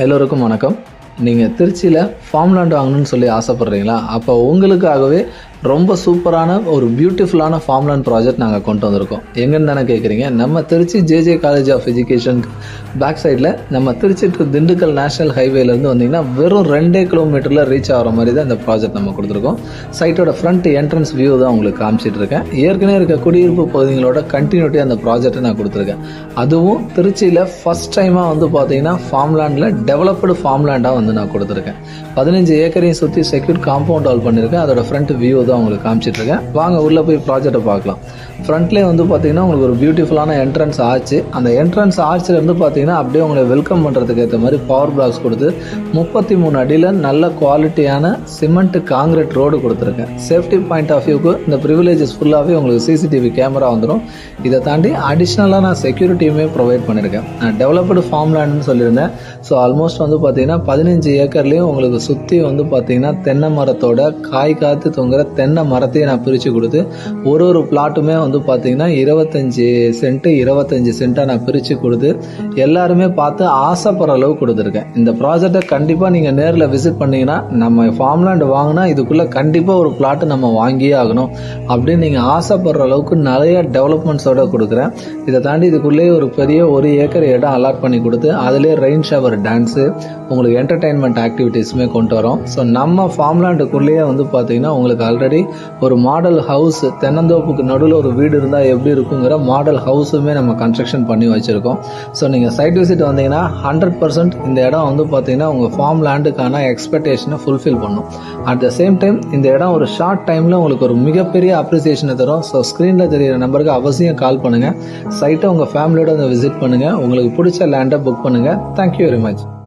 எல்லோருக்கும் வணக்கம். நீங்கள் திருச்சியில் ஃபார்ம் லேண்ட் வாங்கணும்னு சொல்லி ஆசைப்பட்றீங்களா? அப்போ உங்களுக்காகவே ரொம்ப சூப்பரான ஒரு பியூட்டிஃபுல்லான ஃபார்ம் லேண்ட் ப்ராஜெக்ட் நாங்கள் கொண்டு வந்திருக்கோம். எங்கன்னு தானே கேட்குறீங்க நம்ம Trichy JJ college of education back சைடில் நம்ம திருச்சி டு திண்டுக்கல் நேஷனல் ஹைவேலேருந்து வந்தீங்கன்னா வெறும் ரெண்டே கிலோமீட்டரில் ரீச் ஆகிற மாதிரி தான் இந்த ப்ராஜெக்ட் நம்ம கொடுத்துருக்கோம். சைட்டோட ஃப்ரண்ட் என்ட்ரன்ஸ் வியூ தான் உங்களுக்கு காமிச்சிட்டு இருக்கேன். ஏற்கனவே இருக்க குடியிருப்பு பகுதிகளோட கண்டினியூட்டி அந்த ப்ராஜெக்ட்டை நான் கொடுத்துருக்கேன். அதுவும் திருச்சியில் ஃபஸ்ட் டைமாக வந்து பார்த்தீங்கன்னா ஃபார்ம்லேண்டில் டெவலப்டு ஃபார்ம் லேண்டாக வந்து நான் கொடுத்துருக்கேன். பதினஞ்சு ஏக்கரையும் சுற்றி செக்யூர் காம்பவுண்ட் ஆல் பண்ணியிருக்கேன் அதோட ஃப்ரண்ட் வியூ தான் உங்களுக்கு காமிச்சிட்ருக்கேன். வாங்க உள்ளே போய் ப்ராஜெக்ட்டை பார்க்கலாம். ஃப்ரண்ட்லேயே வந்து பார்த்திங்கன்னா உங்களுக்கு ஒரு பியூட்டிஃபுல்லான என்ட்ரன்ஸ் ஆச்சு. அந்த என்ட்ரன்ஸ் ஆர்ச்சிலேருந்து பார்த்தீங்கன்னா அப்படியே உங்களை வெல்கம் பண்ணுறதுக்கு ஏற்ற மாதிரி பவர் பிளாக்ஸ் கொடுத்து முப்பத்தி மூணு அடியில் நல்ல குவாலிட்டியான சிமெண்ட் காங்கிரீட் ரோடு கொடுத்துருக்கேன். சேஃப்டி பாயிண்ட் ஆஃப் வியூக்கு இந்த ப்ரிவிலேஜஸ் ஃபுல்லாகவே உங்களுக்கு சிசிடிவி கேமரா வந்துடும் இதை தாண்டி அடிஷ்னலாக நான் செக்யூரிட்டியுமே ப்ரொவைட் பண்ணியிருக்கேன் நான் டெவலப்டு ஃபார்ம் லேண்ட்னு சொல்லியிருந்தேன். ஸோ ஆல்மோஸ்ட் வந்து பார்த்தீங்கன்னா பதினஞ்சு ஏக்கர்லேயும் உங்களுக்கு சுற்றி வந்து பார்த்தீங்கன்னா தென்னை மரத்தோட காய் காத்து தொங்குற தென்னை மரத்தையும் நான் பிரித்து கொடுத்து ஒரு ஒரு பிளாட்டுமே வந்து பார்த்திங்கன்னா இருபத்தஞ்சி சென்ட்டு இருபத்தஞ்சி சென்ட்டாக நான் பிரித்து கொடுத்து எல்லாருமே பார்த்து ஆசைப்படுற அளவு கொடுத்துருக்கேன். இந்த ப்ராஜெக்டை கண்டிப்பாக நீங்கள் நேரில் விசிட் பண்ணிங்கன்னா நம்ம ஃபார்ம்லேண்ட் வாங்கினா இதுக்குள்ளே கண்டிப்பாக ஒரு பிளாட்டு நம்ம வாங்கியே ஆகணும். அப்படின்னு நீங்கள் ஆசைப்படுற அளவுக்கு நிறைய டெவலப்மெண்ட்ஸோட கொடுக்குறேன். இதை தாண்டி இதுக்குள்ளேயே ஒரு பெரிய ஒரு ஏக்கர் இடம் அலாட் பண்ணி கொடுத்து அதிலே ரெயின் ஷவர் டான்ஸு உங்களுக்கு என்டர்டைன்மெண்ட் ஆக்டிவிட்டீஸுமே கொண்டு வரோம். ஸோ நம்ம ஃபார்ம்லாண்டுக்குள்ளேயே வந்து பார்த்தீங்கன்னா உங்களுக்கு ஆல்ரெடி ஒரு மாடல் ஹவுஸ் தென்னந்தோப்புக்கு நடுவில் ஒரு வீடு இருந்தால் எப்படி இருக்குங்கிற மாடல் ஹவுஸுமே நம்ம கன்ஸ்ட்ரக்ஷன் பண்ணி வச்சுருக்கோம். ஸோ நீங்கள் சைட் விசிட் வந்தீங்கன்னா ஹண்ட்ரட் பர்சன்ட் இந்த இடம் வந்து பார்த்தீங்கன்னா உங்கள் ஃபார்ம் லேண்டுக்கான எக்ஸ்பெக்டேஷனை ஃபுல்ஃபில் பண்ணும். அட் த சேம் டைம் இந்த இடம் ஒரு ஷார்ட் டைமில் உங்களுக்கு ஒரு மிகப்பெரிய அப்ரிசியேஷனை தரும். ஸோ ஸ்க்ரீனில் தெரியிற நம்பருக்கு அவசியம் கால் பண்ணுங்கள் சைட்டை உங்கள் ஃபேமிலியோட வந்து விசிட் பண்ணுங்கள் உங்களுக்கு பிடிச்ச லேண்டை புக் பண்ணுங்கள் தேங்க்யூ வெரி மச்